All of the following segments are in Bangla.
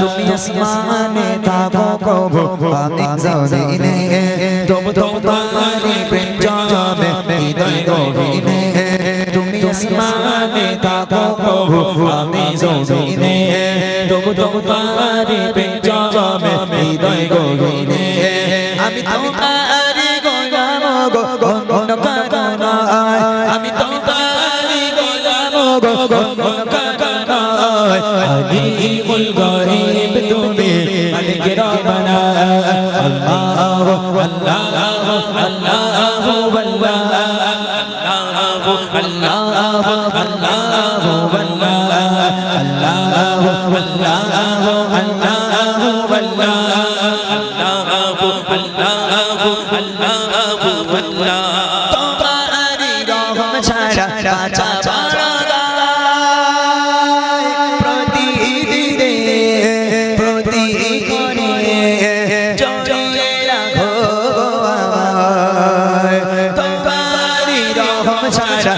তুমি আসমানে থাকো কবু আমি জমিনে তবু তোমার প্রেম জমে হৃদয় গভীরে থাকো আমি জমিনে। তবু তোমারে প্রেম জমে হৃদয় গভীরে আমি তোমারে গোলাম গো অন্য কারও আমি তোমারে গোলাম গো অন্য কারও নয় আলিমুল গরিব তুমি মালিক রব্বানা আল্লাহ আল্লাহ আল্লাহ আল্লাহ। Allah রকম সারা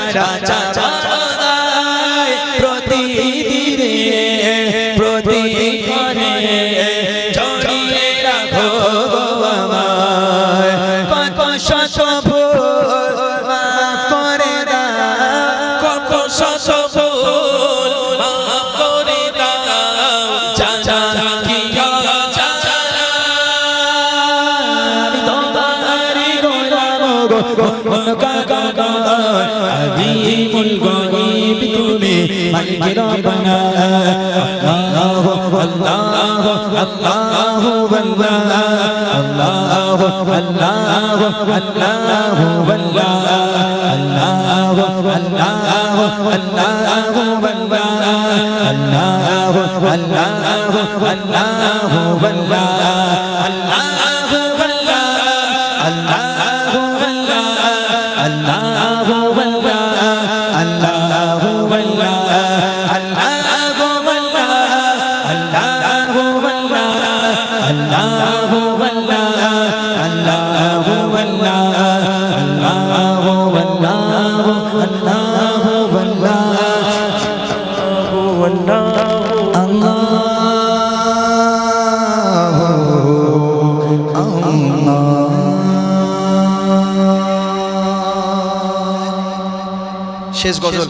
প্রতিদিনে প্রতিক্ষণে জড়িয়ে রাখো কত শত করে কত শত করে চা চা Go, go, go, go. আলিমুল গরিব তুমি মালিক রব্বানা আল্লাহু আল্লাহু আল্লাহু আল্লাহ আল্লাহু আল্লাহু আল্লাহু আল্লাহ আল্লাহু আল্লাহু আল্লাহু আল্লাহ আল্লাহু আল্লাহু আল্লাহু আল্লাহ আল্লাহু আল্লাহ আল্লাহু আল্লাহ আল্লাহ Allah শেষ গজল